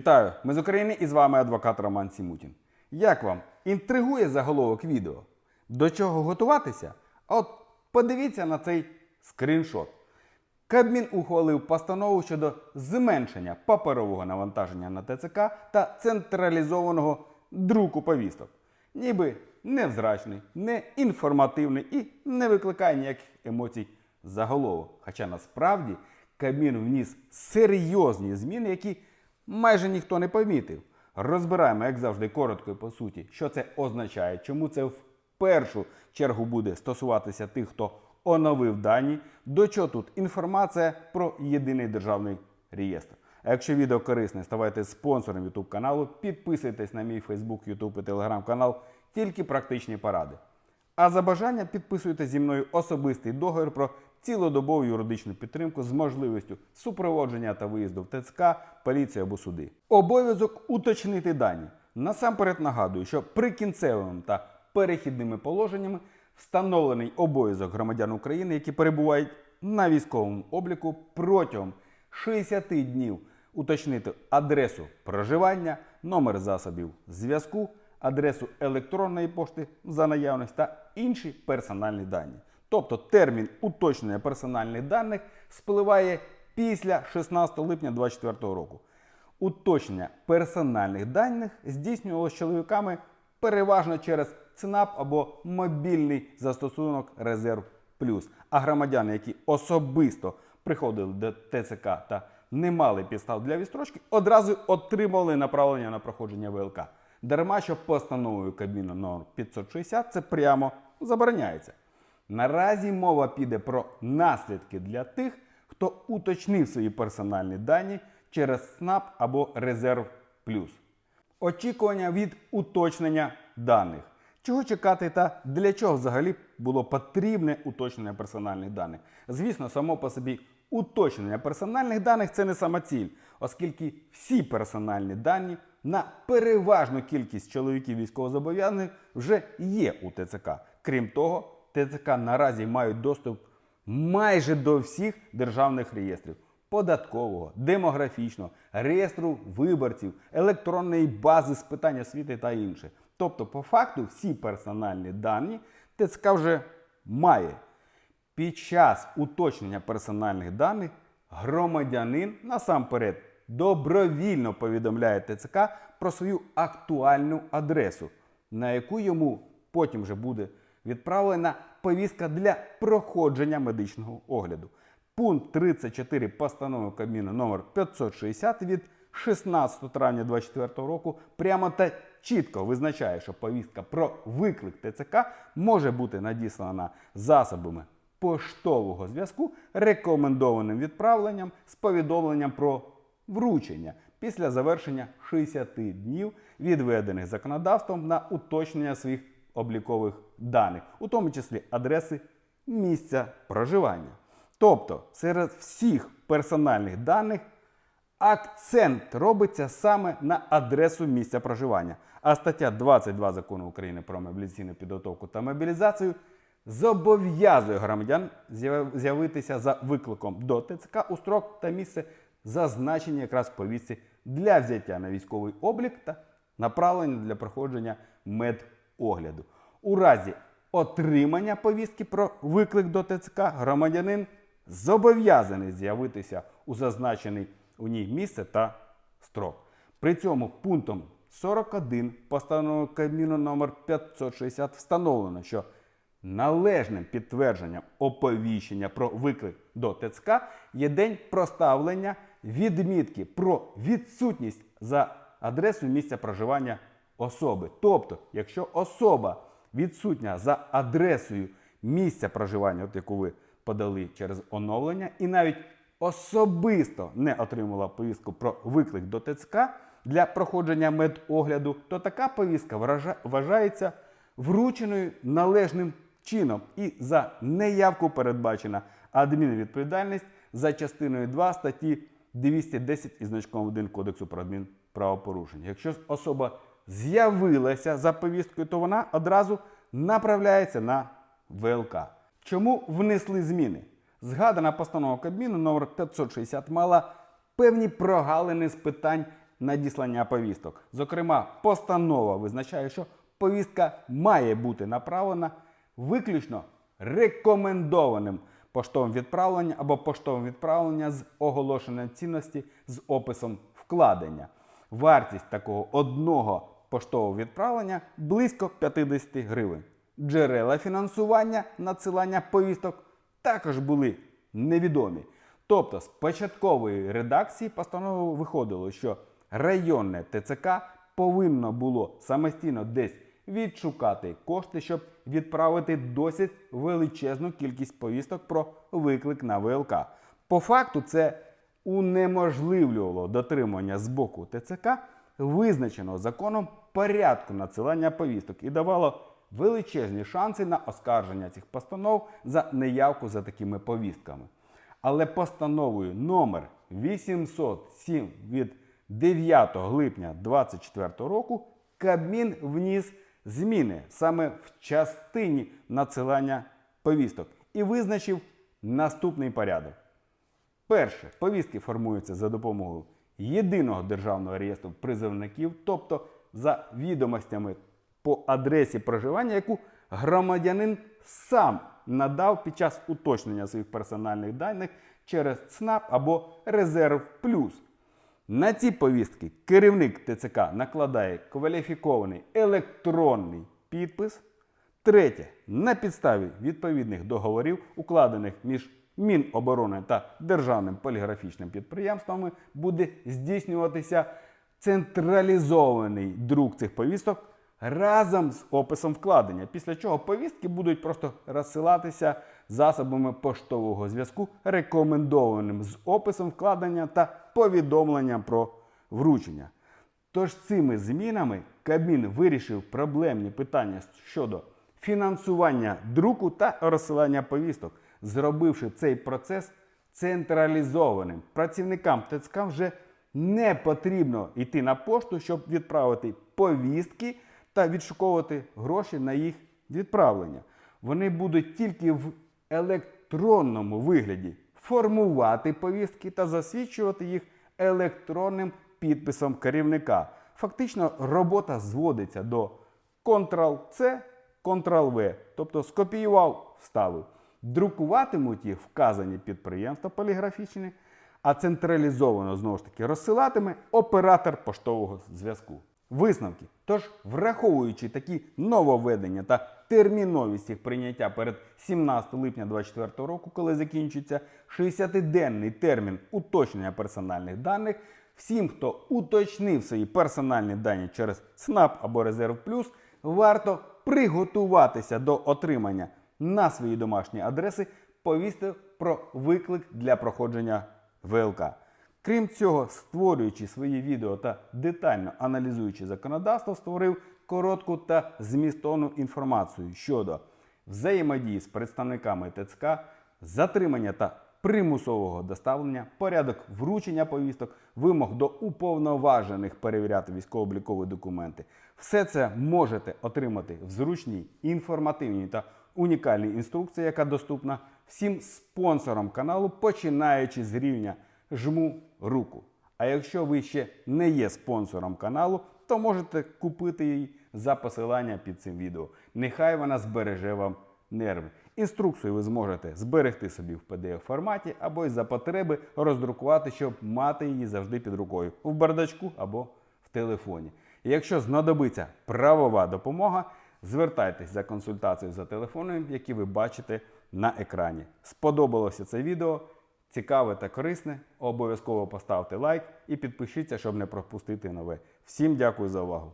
Вітаю! Ми з України і з вами адвокат Роман Сімутін. Як вам інтригує заголовок відео? До чого готуватися? А От подивіться на цей скріншот. Кабмін ухвалив постанову щодо зменшення паперового навантаження на ТЦК та централізованого друку повісток. Ніби невзрачний, не інформативний і не викликає ніяких емоцій заголовок. Хоча насправді Кабмін вніс серйозні зміни, які майже ніхто не помітив. Розбираємо, як завжди, коротко і по суті, що це означає, чому це в першу чергу буде стосуватися тих, хто оновив дані, до чого тут інформація про єдиний державний реєстр. А якщо відео корисне, ставайте спонсором YouTube каналу, підписуйтесь на мій Facebook, YouTube і Telegram канал, тільки практичні поради. А за бажання підписуйте зі мною особистий договір про цілодобову юридичну підтримку з можливістю супроводження та виїзду в ТЦК, поліцію або суди. Обов'язок уточнити дані. Насамперед нагадую, що прикінцевими та перехідними положеннями встановлений обов'язок громадян України, які перебувають на військовому обліку протягом 60 днів уточнити адресу проживання, номер засобів зв'язку, адресу електронної пошти за наявність та інші персональні дані. Тобто термін уточнення персональних даних спливає після 16 липня 2024 року. Уточнення персональних даних здійснювалося чоловіками переважно через ЦНАП або мобільний застосунок Резерв Плюс. А громадяни, які особисто приходили до ТЦК та не мали підстав для відстрочки, одразу отримали направлення на проходження ВЛК. Дарма, що постановою Кабміну номер 560 це прямо забороняється. Наразі мова піде про наслідки для тих, хто уточнив свої персональні дані через СНАП або Резерв Плюс. Очікування від уточнення даних. Чого чекати та для чого взагалі було потрібне уточнення персональних даних? Звісно, само по собі уточнення персональних даних це не сама ціль, оскільки всі персональні дані на переважну кількість чоловіків військовозобов'язаних вже є у ТЦК. Крім того, ТЦК наразі мають доступ майже до всіх державних реєстрів податкового, демографічного, реєстру виборців, електронної бази з питань освіти та інше. Тобто, по факту, всі персональні дані ТЦК вже має. Під час уточнення персональних даних громадянин насамперед добровільно повідомляє ТЦК про свою актуальну адресу, на яку йому потім вже буде відправлена повістка для проходження медичного огляду. Пункт 34 постанови Кабміну номер 560 від 16 травня 2024 року прямо та чітко визначає, що повістка про виклик ТЦК може бути надіслана засобами поштового зв'язку рекомендованим відправленням з повідомленням про вручення після завершення 60 днів, відведених законодавством на уточнення своїх облікових даних, у тому числі адреси місця проживання. Тобто серед всіх персональних даних акцент робиться саме на адресу місця проживання. А стаття 22 закону України про мобілізаційну підготовку та мобілізацію зобов'язує громадян з'явитися за викликом до ТЦК у строк та місце зазначені якраз в повістці для взяття на військовий облік та направлення для проходження медогляду. У разі отримання повістки про виклик до ТЦК громадянин зобов'язаний з'явитися у зазначений у ній місце та строк. При цьому пунктом 41 постанови Кабміну номер 560 встановлено, що належним підтвердженням оповіщення про виклик до ТЦК є день проставлення відмітки про відсутність за адресою місця проживання особи. Тобто, якщо особа відсутня за адресою місця проживання, от яку ви подали через оновлення, і навіть особисто не отримала повістку про виклик до ТЦК для проходження медогляду, то така повістка вважається врученою належним чином і за неявку передбачена адмінвідповідальність за частиною 2 статті 210 із значком 1 Кодексу про адмінправопорушення. Якщо особа з'явилася за повісткою, то вона одразу направляється на ВЛК. Чому внесли зміни? Згадана постанова Кабміну номер 560 мала певні прогалини з питань надіслання повісток. Зокрема, постанова визначає, що повістка має бути направлена виключно рекомендованим поштовим відправленням або поштовим відправлення з оголошенням цінності з описом вкладення. Вартість такого одного поштового відправлення близько 50 гривень. Джерела фінансування надсилання повісток також були невідомі. Тобто з початкової редакції постанови виходило, що районне ТЦК повинно було самостійно десь відшукати кошти, щоб відправити досить величезну кількість повісток про виклик на ВЛК. По факту це унеможливлювало дотримання з боку ТЦК визначеного законом порядку надсилання повісток і давало величезні шанси на оскарження цих постанов за неявку за такими повістками. Але постановою номер 807 від 9 липня 2024 року Кабмін вніс зміни саме в частині надсилання повісток і визначив наступний порядок. Перше, повістки формуються за допомогою єдиного державного реєстру призовників, тобто за відомостями по адресі проживання, яку громадянин сам надав під час уточнення своїх персональних даних через ЦНАП або Резерв Плюс. На ці повістки керівник ТЦК накладає кваліфікований електронний підпис. Третє. На підставі відповідних договорів, укладених між Міноборони та Державним поліграфічним підприємствами, буде здійснюватися централізований друк цих повісток разом з описом вкладення, після чого повістки будуть просто розсилатися засобами поштового зв'язку, рекомендованим з описом вкладення та повідомленням про вручення. Тож цими змінами Кабмін вирішив проблемні питання щодо фінансування друку та розсилання повісток, зробивши цей процес централізованим. Працівникам ТЦК вже не потрібно йти на пошту, щоб відправити повістки та відшуковувати гроші на їх відправлення. Вони будуть тільки в електронному вигляді формувати повістки та засвідчувати їх електронним підписом керівника. Фактично робота зводиться до Ctrl-C, Ctrl-V, тобто скопіював, вставив. Друкуватимуть їх вказані підприємства поліграфічні, а централізовано знову ж таки розсилатиме оператор поштового зв'язку. Висновки. Тож, враховуючи такі нововведення та терміновість їх прийняття перед 17 липня 2024 року, коли закінчується 60-денний термін уточнення персональних даних, всім, хто уточнив свої персональні дані через ЦНАП або Резерв Плюс, варто приготуватися до отримання на свої домашні адреси повісток про виклик для проходження ВЛК. Крім цього, створюючи свої відео та детально аналізуючи законодавство, створив коротку та змістовну інформацію щодо взаємодії з представниками ТЦК, затримання та примусового доставлення, порядок вручення повісток, вимог до уповноважених перевіряти військово-облікові документи. Все це можете отримати в зручній, інформативній та унікальній інструкції, яка доступна всім спонсорам каналу, починаючи з рівня жму руку. А якщо ви ще не є спонсором каналу, то можете купити її за посилання під цим відео. Нехай вона збереже вам нерви. Інструкцію ви зможете зберегти собі в pdf форматі або й за потреби роздрукувати, щоб мати її завжди під рукою в бардачку або в телефоні. І якщо знадобиться правова допомога, звертайтесь за консультацією за телефоном, який ви бачите на екрані. Сподобалося це відео? Цікаве та корисне, обов'язково поставте лайк і підпишіться, щоб не пропустити нове. Всім дякую за увагу!